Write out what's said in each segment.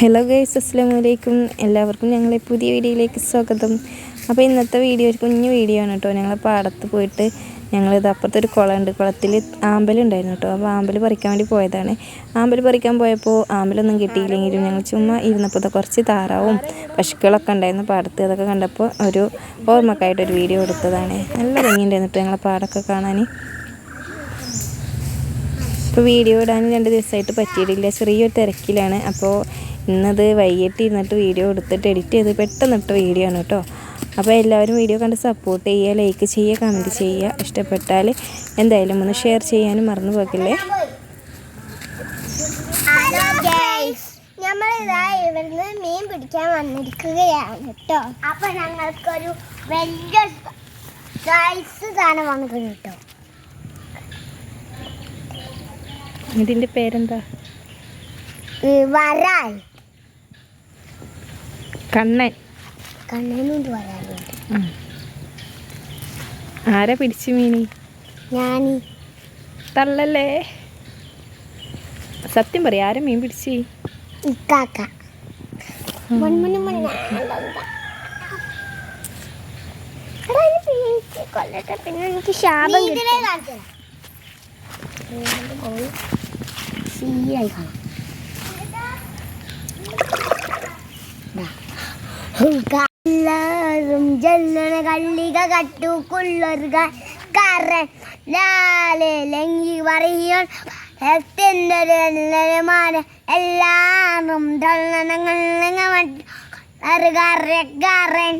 Hello guys അസ്സാം വലൈക്കും എല്ലാവർക്കും ഞങ്ങളെ പുതിയ വീഡിയോയിലേക്ക് സ്വാഗതം. അപ്പോൾ ഇന്നത്തെ വീഡിയോ ഒരു കുഞ്ഞു വീഡിയോ ആണ് കേട്ടോ. ഞങ്ങൾ പാടത്ത് പോയിട്ട് ഞങ്ങൾ ഇത് അപ്പുറത്തെ ഒരു കുളമുണ്ട് കുളത്തിൽ ആമ്പലുണ്ടായിരുന്നു കേട്ടോ. അപ്പോൾ ആമ്പൽ പറിക്കാൻ വേണ്ടി പോയതാണ്. ആമ്പൽ പറിക്കാൻ പോയപ്പോൾ ആമ്പലൊന്നും കിട്ടിയില്ലെങ്കിലും ഞങ്ങൾ ചുമ്മാ ഇരുന്നപ്പോൾ കുറച്ച് താറാവും പശുക്കളൊക്കെ ഉണ്ടായിരുന്നു പാടത്ത്. അതൊക്കെ കണ്ടപ്പോൾ ഒരു ഓർമ്മക്കായിട്ടൊരു വീഡിയോ എടുത്തതാണ്. നല്ല ഭംഗിയുണ്ടായിരുന്നു കേട്ടോ ഞങ്ങളെ പാടൊക്കെ കാണാൻ. ഇപ്പോൾ വീഡിയോ ഇടാൻ രണ്ട് ദിവസമായിട്ട് പറ്റിയിട്ടില്ല. ചെറിയൊരു തിരക്കിലാണ്. അപ്പോൾ ഇന്നത് വൈകിട്ട് ഇന്നിട്ട് വീഡിയോ എടുത്തിട്ട് എഡിറ്റ് ചെയ്ത് പെട്ടെന്നിട്ട് വീഡിയോ ആണ് കേട്ടോ. അപ്പോൾ എല്ലാവരും വീഡിയോ കണ്ട് സപ്പോർട്ട് ചെയ്യുക ലൈക്ക് ചെയ്യുക കമന്റ് ചെയ്യുക. ഇഷ്ടപ്പെട്ടാൽ എന്തായാലും ഒന്ന് ഷെയർ ചെയ്യാനും മറന്നു പോകില്ലേ? മീൻ പിടിക്കാൻ വന്നിരിക്കുകയാണ് കേട്ടോ. അപ്പൊ ഞങ്ങൾക്കൊരു വലിയ സൈസ് സാധനം വന്നിട്ടുണ്ട് കേട്ടോ. ഇതിന്റെ പേരെന്താ? വരാൽ കണ്ണൻ. കണ്ണനുണ്ട് വരാലുണ്ട്. ആരാ പിടിച്ചു മീനി? ഞാൻ തള്ളല്ലേ? സത്യം പറയാ ആരാ മീൻ പിടിച്ച്? ഇക്കാക്ക. പിന്നെ എനിക്ക് ശാപം കിട്ടും. സീയായി കാണാം എല്ലാരും ജല്ലണ കള്ളിക കട്ടുക്കുള്ളൊരു കറൻ ലാലെങ്കി പറയും എത്തിന്റെമാന എല്ലാരും കറൻ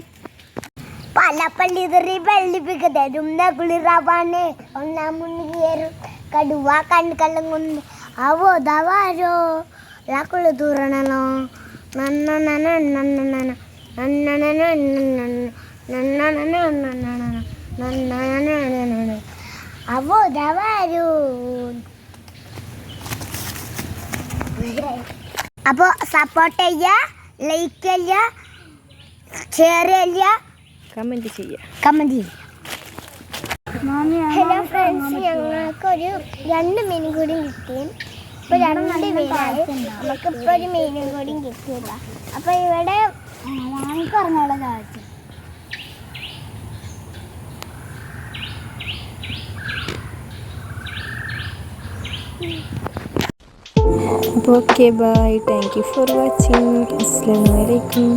പലപ്പള്ളി തെറി വെള്ളിപ്പിക്ക് തരും കുളിറാവാണ് ഒന്നാം മുന്നിൽ കടുവ കണ്ണ് കള്ളം കൊണ്ട് അവോ തൂറണല്ലോ നന്ന നന നന്ന നന നന്ന നന നന്ന നന നന്ന അവോ ദവാരോ. അപ്പോൾ സപ്പോർട്ട് ചെയ്യുക ലൈക്ക് ചെയ്യുക ഷെയർ ചെയ്യുക കമന്റ് ചെയ്യുക കമന്റ് ചെയ്യുക ഹലോ ഫ്രണ്ട്സ് ഒരു രണ്ട് മീനും കൂടി കിട്ടി ഇപ്പൊ രണ്ട് മീനായി നമുക്ക് ഇപ്പൊ ഒരു മീനും കൂടി കിട്ടിയില്ല. അപ്പൊ ഇവിടെ ഞങ്ങൾക്ക് അപ്പോൾ okay bye thank you for watching അസ്സാം വലൈക്കും